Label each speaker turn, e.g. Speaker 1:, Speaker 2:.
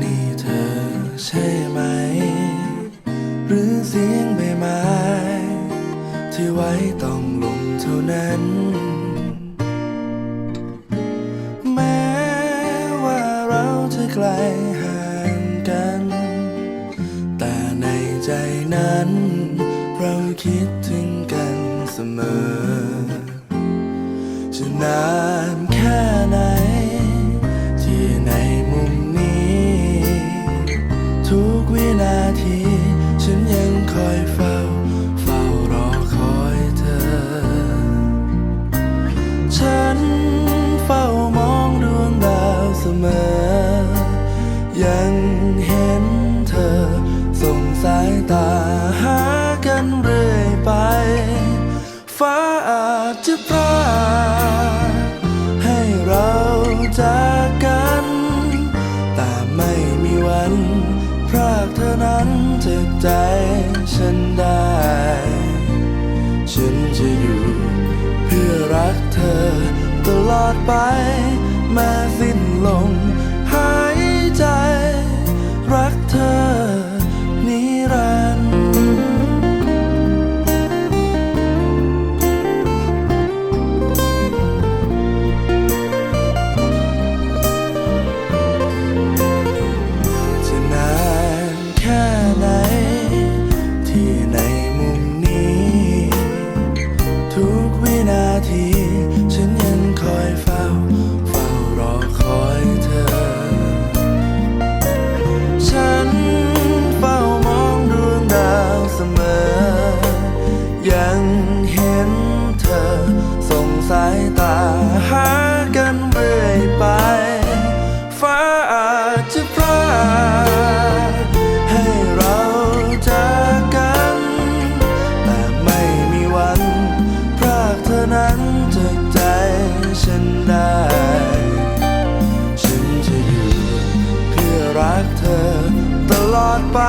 Speaker 1: นี่เธอใช่ไหม หรือเสียงใบไม้ ที่ไว้ต้องลงเท่านั้น แม้ว่าเราจะไกลห่างกัน แต่ในใจนั้น เราคิดถึงกันเสมอจ พรากเธอนั้นจากใจฉันได้ ฉันจะอยู่เพื่อรักเธอตลอดไป สมอ ยังเห็นเธอส่งสายตาหากันเรื่อยไป ฟ้าอาจจะพราดให้เราจากกัน แต่ไม่มีวันพรากเธอนั้นจากใจฉันได้ ฉันจะอยู่เพื่อรักเธอตลอดไป